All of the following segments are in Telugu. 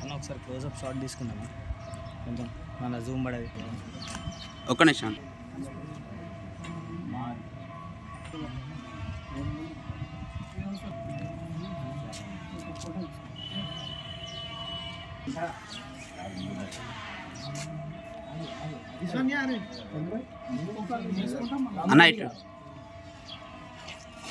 అన్న ఒకసారి క్లోజప్ షాట్ తీసుకుందామా? కొంచెం మన జూమ్ పడేది. ఒక్క నిమిషం. అన్న ఇటు.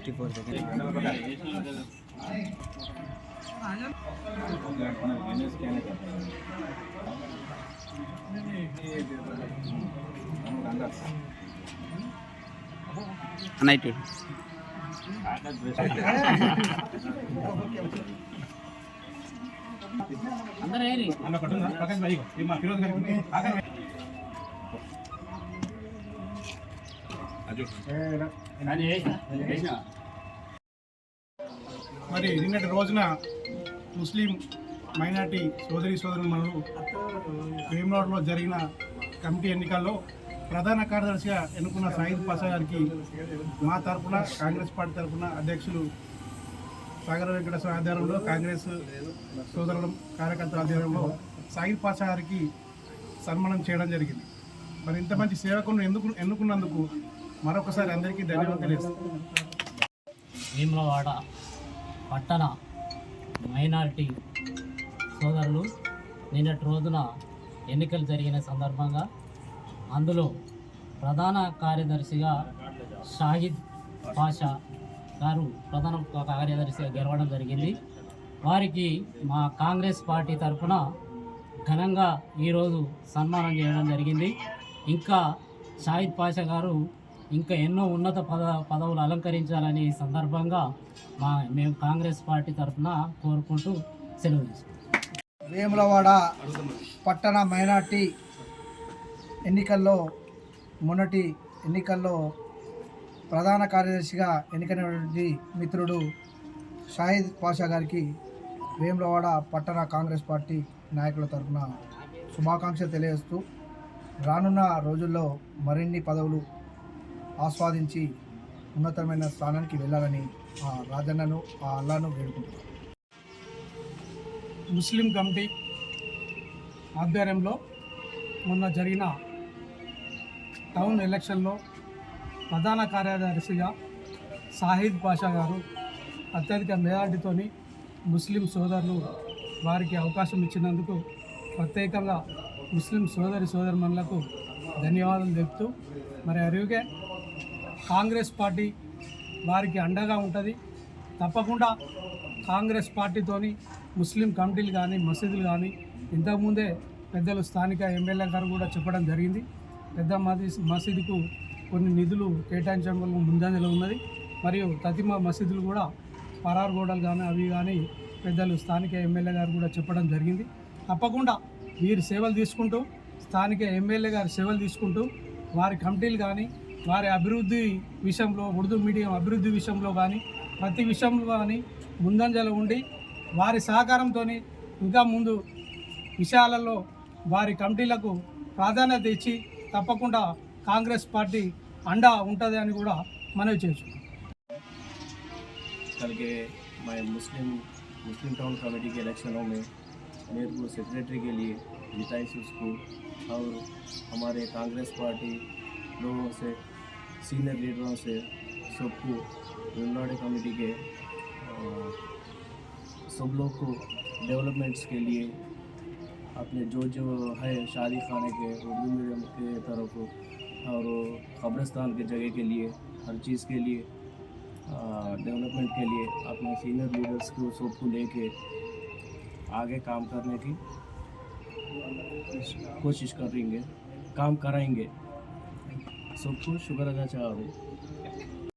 ఫిఫ్టీ ఫోర్ సెకండ్ అన్న ఇటు మరి నిన్నటి రోజున ముస్లిం మైనార్టీ సోదరి సోదరులు వేమనాడులో జరిగిన కమిటీ ఎన్నికల్లో ప్రధాన కార్యదర్శిగా ఎన్నుకున్న సాయిద్ పాషా గారికి మా తరపున కాంగ్రెస్ పార్టీ తరపున అధ్యక్షులు సాగర వెంకటేశ్వర ఆధ్వర్యంలో కాంగ్రెస్ సోదరుల కార్యకర్తల ఆధ్వర్యంలో సాయిద్ పాషా గారికి సన్మానం చేయడం జరిగింది. మరి ఇంత మంచి సేవకులను ఎందుకు ఎన్నుకున్నందుకు మరొకసారి అందరికీ ధన్యవాదాలు భీమలవాడ పట్టణ మైనారిటీ సోదరులు నిన్నటి రోజున ఎన్నికలు జరిగిన సందర్భంగా అందులో ప్రధాన కార్యదర్శిగా షాహిద్ పాషా గారు ప్రధాన కార్యదర్శిగా గెలవడం జరిగింది. వారికి మా కాంగ్రెస్ పార్టీ తరఫున ఘనంగా ఈరోజు సన్మానం చేయడం జరిగింది. ఇంకా షాహిద్ పాషా గారు ఇంకా ఎన్నో ఉన్నత పద పదవులు అలంకరించాలని ఈ సందర్భంగా మా మేము కాంగ్రెస్ పార్టీ తరఫున కోరుకుంటూ సెలవు తీసుకుంటాం వేములవాడ పట్టణ మైనార్టీ ఎన్నికల్లో మొన్నటి ఎన్నికల్లో ప్రధాన కార్యదర్శిగా ఎన్నికైనటువంటి మిత్రుడు షాహిద్ పాషా గారికి వేములవాడ పట్టణ కాంగ్రెస్ పార్టీ నాయకుల తరఫున శుభాకాంక్షలు తెలియజేస్తూ రానున్న రోజుల్లో మరిన్ని పదవులు ఆస్వాదించి ఉన్నతమైన స్థానానికి వెళ్ళాలని ఆ రాజన్నను ఆ అల్లాను వేడుకుంటున్నాను ముస్లిం కమిటీ ఆధ్వర్యంలో మొన్న జరిగిన టౌన్ ఎలక్షన్లో ప్రధాన కార్యదర్శిగా సాహిద్ పాషా గారు అత్యధిక మెజార్టీతోని ముస్లిం సోదరులు వారికి అవకాశం ఇచ్చినందుకు ప్రత్యేకంగా ముస్లిం సోదరి సోదరుమణులకు ధన్యవాదాలు తెలుపుతూ మరి అరుగే కాంగ్రెస్ పార్టీ వారికి అండగా ఉంటుంది. తప్పకుండా కాంగ్రెస్ పార్టీతోని ముస్లిం కమిటీలు కానీ మసీదులు కానీ ఇంతకుముందే పెద్దలు స్థానిక ఎమ్మెల్యే గారు కూడా చెప్పడం జరిగింది. పెద్ద మసీ మసీదుకు కొన్ని నిధులు కేటాయించడం వల్ల ముందంజలో ఉన్నది. మరియు తతిమ మసీదులు కూడా పరారు గోడలు కానీ అవి కానీ పెద్దలు స్థానిక ఎమ్మెల్యే గారు కూడా చెప్పడం జరిగింది. తప్పకుండా వీరి సేవలు తీసుకుంటూ స్థానిక ఎమ్మెల్యే గారి సేవలు తీసుకుంటూ వారి కమిటీలు కానీ వారి అభివృద్ధి విషయంలో ఉర్దూ మీడియం అభివృద్ధి విషయంలో కానీ ప్రతి విషయంలో కానీ ముందంజలో ఉండి వారి సహకారంతో ఇంకా ముందు విషయాలలో వారి కమిటీలకు ప్రాధాన్యత ఇచ్చి తప్పకుండా కాంగ్రెస్ పార్టీ అండా ఉంటుంది అని కూడా మనవి చేసుకున్నాం कल के मैं मुस्लिम मुस्लिम टाउन कमेटी के इलेक्शनों में मेरे को सेक्रेटरी के लिए जिताई थी उसको और हमारे कांग्रेस पार्टी लोगों से सीनियर लीडरों से सबको विमलाड़े कमेटी के सब लोग को डेवलपमेंट्स के लिए अपने जो जो है शादी खाने के, उर्दू मीडियम के तरफ़ और कब्रस्तान के जगह के लिए, हर चीज़ के लिए डेवलपमेंट के लिए अपने सीनियर लीडर्स को सबको लेके आगे काम करने की कोशिश करेंगे, काम कराएँगे। सबको शुक्र अदा चाह रहे